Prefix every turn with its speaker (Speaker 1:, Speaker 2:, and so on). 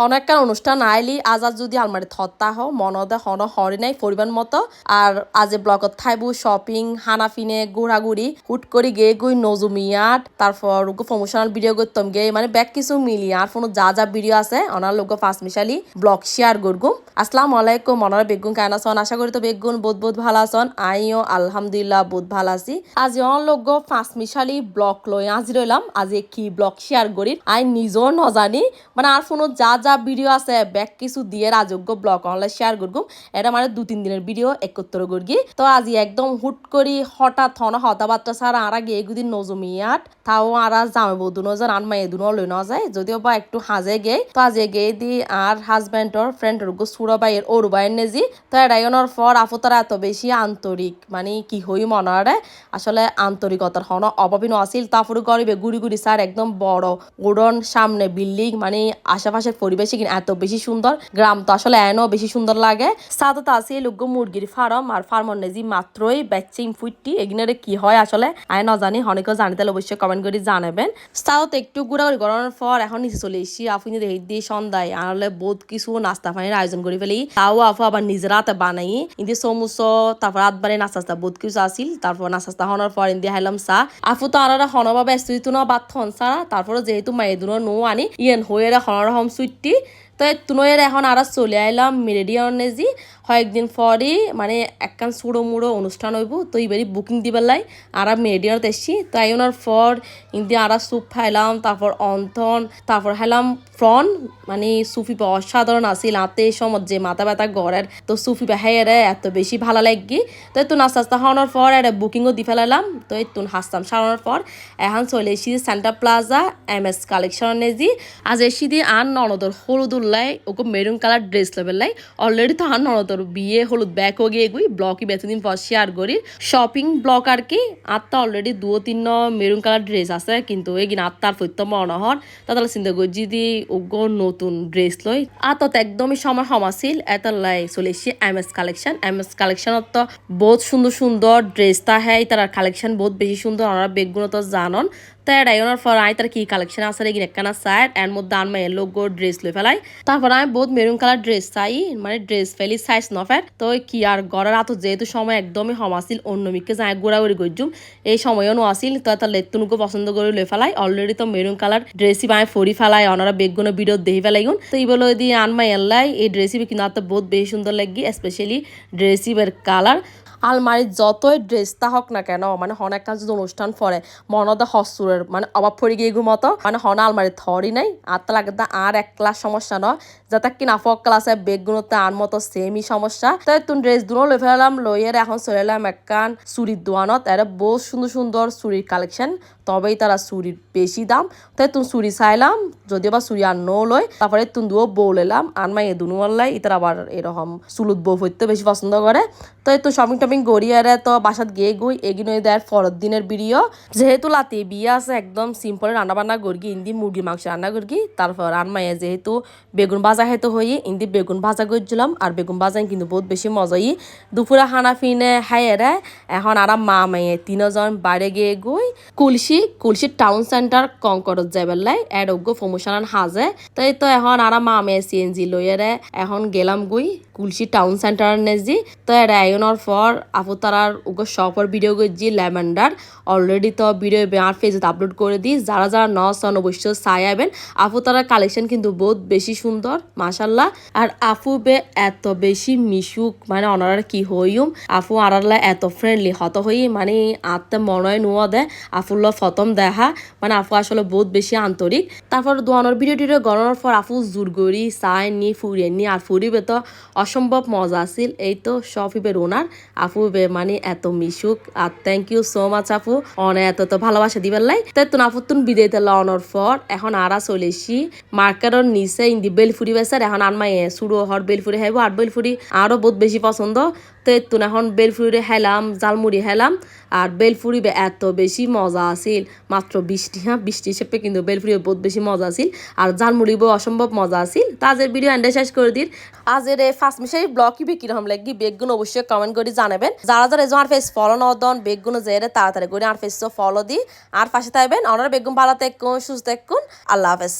Speaker 1: হন একটা অনুষ্ঠান আইলি, আজ আজ যদি আলমারি থত্তা হ মনদে হন হরি নাই পরিমাণ মতো। আর আজ ব্লগত থাইবু শপিং হানাফিনে, ঘোরাঘুরি, হুট করে গে গুই নজুমিয়াট তারপর প্রমোশনাল ভিডিও করতাম গে মানে ব্যাক কিছু মিলি, আর ফোন যা যা ভিডিও আছে, অনার লোক ফার্স্ট মিশালি ব্লগ শেয়ার করগুম। আসসালামু আলাইকুম মনার বেগুন কেন আছেন? আশা করি তো বেগুন বহুত বহুত ভালো আছেন। আইও আলহামদুলিল্লাহ বহুত ভালো আছি। আজ অন লোক ফার্স্ট মিশালি ব্লগ লই আজ রইলাম আজ কি ব্লগ শেয়ার করি আই নিজেও নজানি। মানে আর ফোন যা যা ভিডিও আছে ব্যাক কিছু দিয়ে রাজযোগ্য ব্লগ অনলাইন শেয়ার করগুম। এটা মানে দু তিন দিনের ভিডিও একত্র করগি। তো আজি একদম হুট করি হঠাৎ হন হতাবার্তা ছাড়া আর আগে এগুদিন নজমিয়াট তাও আর জামে বধু নজন আন মাই দুনো লই না যায়। যদিও বা একটু হাজে গে তো আজে গে দি আর হাজব্যান্ডর ফ্রেন্ডর গো সুরা বাইয়ের ওর বাইয়ের নেজি। তো এটাইনের পর আফতারা এত বেশি আন্তরিক মানে কি হই মনারে আসলে আন্তরিকতার হন অভাবী আছিল। তারপরে গরিবে গুড়ি গুড়ি স্যার একদম বড়। উড়ন সামনে বিল্ডিং মানে আশেপাশের পরিবেশে কিনা, এত বেশি সুন্দর। গ্রাম তো আসলে এনও বেশি সুন্দর লাগে। সাদত আছে লোক মুরগির ফার্ম, আর ফার্মর নেজি মাত্রই বেচিং ফুটটি এগিনারে কি হয় আসলে? আয় না জানি অনেকেও জানিতে হলে অবশ্যই কমেন্ট করে জানাবেন। সাদত একটু ঘোরাঘুরি করানোর পর এখন নিচে চলে এসেছি। আপনি দেখি দিয়ে সন্ধ্যায় আনলে বহুত কিছু নাস্তা পানির আয়োজন করে ফেলি। তাও আফু আবার নিজের হাতে বানাই। ইন্দি সমুসো, তারপর রাত বারে নাস্তা বহুত কিছু আসিল তারপর নাস্তা হওয়ার পর ইন্দি হাইলাম চা। আফু তো আর হনবা ব্যস্ত না বাদ থন সারা তারপরে যেহেতু মায়ের দুনো নো আনি, ইয়েন হয়ে হনর হম সুইটটি তো তুনয়ের এখন আর চলে আইলাম মেরেডিয়ন নেজি কয়েকদিন পরই মানে একখান সুড়ো মুড়ো অনুষ্ঠান হইব, তো এইবারই বুকিং দিবার লাই আর মেরেডিয়নত এসছি। তো আইনার পর ইন্দি আর স্যুপ খাইলাম, তারপর অন্থন, তারপর খাইলাম ফ্রন মানে সুফি অসাধারণ আসিল আতে সময় যে মাথা ব্যথা গড়ের তো সুফি বাহাইরে এত বেশি ভালো লাগি। তো একটু নাস্তা আস্তা খাওয়ানোর পর একটা বুকিংও দি ফেলালাম। তো এই তুন হাসতাম সারানোর পর এখন চলে এসেছি centre plaza M S collection নেজি। আজ এসি দিয়ে আন ননদর হলুদুল্লাই ওকে মেরুন কালার ড্রেস লেবেলাই অলরেডি তো আন ননদর বিয়ে গিয়ে গুই ব্লকই বেতদিন পর শেয়ার করি। শপিং ব্লক আর কি, আত্মা অলরেডি দুও তিন মেরুন কালার ড্রেস আছে, কিন্তু এগিন আত্মার ফৈত্য মনোহর তাহলে চিন্তা করছি দি ওগো নতুন ড্রেস লই আতত একদমই সময় সম আছিল এটা লাই চলে এসছি M S collection M S কালেকশনত তো বহুত সুন্দর সুন্দর ড্রেস তা হ্যাঁ তার কালেকশন বহুত বেশি সুন্দর ওনারা বেগগুলো তো জানন। তো এটাইনার পর আই তার কি কালেকশন আছে এগিন একখানা সাইড এর মধ্যে আনমা এলো গো ড্রেস লই ফেলাই। তারপর আমি বহুত মেরুন কালার ড্রেস চাই মানে ড্রেস ফেলি সাইজ নফের তো কি আর গড়ার আতো যেহেতু সময় একদমই হম আছিল, অন্য মিকে যাই ঘোরাঘুরি গজ্জুম এই সময়ও নো আছিল, তো তার লেতুনুকো পছন্দ করে লই ফেলাই। অলরেডি তো মেরুন কালার ড্রেসই বাই ফরি ফেলাই ওনারা বেগগুলো ভিডিও দেখি ফেলাই গুন তো এইগুলো দিয়ে আনমা এল্লাই, এই ড্রেসই কিন্তু আর তো বহুত বেশি সুন্দর লাগি স্পেশালি ড্রেসিবের কালার আলমারির যতই ড্রেস তা হোক না কেন মানে হন একটা যদি অনুষ্ঠান পরে, মনদা হস্তুরের মানে অভাব পড়ে গিয়ে ঘুমতো মানে হন আলমারি থরি নাই, আর তা লাগে আর এক ক্লাস সমস্যা ন যাতে কি না ফক ক্লাসে বেগগুলোতে আর মতো সেমই সমস্যা। তো তুন ড্রেস দুনো লই ফেলাম লইয়ের এখন চলে এলাম একখান চুরির দোয়ানত। এর বহুত সুন্দর সুন্দর চুরির কালেকশন তবেই তারা চুরির বেশি দাম। তাই তুমি চুরি চাইলাম যদিও বা চুরি আর নো লয় তারপরে তুমি দুও বউ লেলাম আর মাই দুনু আল্লাই ইতার আবার এরকম চুলুত বউ হইতে বেশি পছন্দ করে। তো তো শপিং টপিং গড়িয়ারে তো বাসাত গিয়ে গুই এগিয়ে দেয় ফরত দিনের ভিডিও যেহেতু লাতি বিয়ে আছে, একদম সিম্পল রান্না বান্না করগি ইন্দি মুরগি মাংস রান্না করগি তারপর আর মায়ে যেহেতু বেগুন ভাজা খাইতে হই, ইন্দি বেগুন ভাজা করছিলাম আর বেগুন ভাজা কিন্তু বহুত বেশি মজাই। দুপুরে হানা ফিনে হাইয়েরে এখন আর মা মায়ে তিনজন বাইরে গিয়ে গুই, কুলসি কুলসি টাউন সেন্টার কঙ্করত যাবেলাই এডোগ্য প্রমোশন হাজে। তাই তো এখন আর মামে সিএনজি লইয়ারে, এখন গেলাম গুই। কুলসি টাউন সেন্টার নেজি তো আইনের পর আপু তারার শপর ভিডিও করছি ল্যাভেন্ডার অলরেডি তো ভিডিও আর ফেসবুক আপলোড করে দিই যারা যারা ন সন অবশ্যই চাই আবেন আপু তারার কালেকশন কিন্তু বহুত বেশি সুন্দর মাসাল্লাহ আর আফু বে এত বেশি মিশুক মানে অনারা কি হইম আফু আরাল্লা এত ফ্রেন্ডলি হত হই মানে আত্মে মনে নোয়া দেয় আফুল্ল প্রথম দেখা মানে আফু আসলে বহুত বেশি আন্তরিক। তারপর দোয়ানোর ভিডিও টিডিও পর আফু জুরগড়ি চাই নি, ফুরিয়ে নি, আর ফুরিবে তো অসম্ভব মজা আসিল এই তো সফিবের ওনার। আপু বে মানে এত মিশুক। আর থ্যাংক ইউ সো মাচ আপু। অনে এত তো ভালোবাসা দিবার লাই। তাই তো আপু তুন বিদায় তেল অনর পর। এখন আরা চলে এসি। মার্কেটের নিচে ইন্দি বেলফুরি বেসার এখন আনমাই সুড়ো হর বেলফুরি খাইব আর বেলফুরি আরও বহুত বেশি পছন্দ। তো এতুন এখন বেলফুরি হেলাম জালমুড়ি হেলাম, আর বেলফুরি এত বেশি মজা আছিল। মাত্র বৃষ্টি হ্যাঁ? বৃষ্টি হিসেবে কিন্তু বেলফুরি বহুত বেশি মজা আছিল, আর জালমুড়ি অসম্ভব মজা আছিল। তা আজের ভিডিও এন্ডে শেষ করে দিন। আজের এই ফার্স্ট মিশাই ব্লগ কি বিক্রি হম লাগি বেগগুলো অবশ্যই কমেন্ট করে জানাবেন। যারা যারা এজন আর ফেস ফলো ন দন বেগগুলো জেরে তাড়াতাড়ি করে আর ফেস ফলো দি। আর পাশে থাকবেন ওনারা বেগুন ভালো থাকুন, সুস্থ থাকুন, আল্লাহ হাফেজ।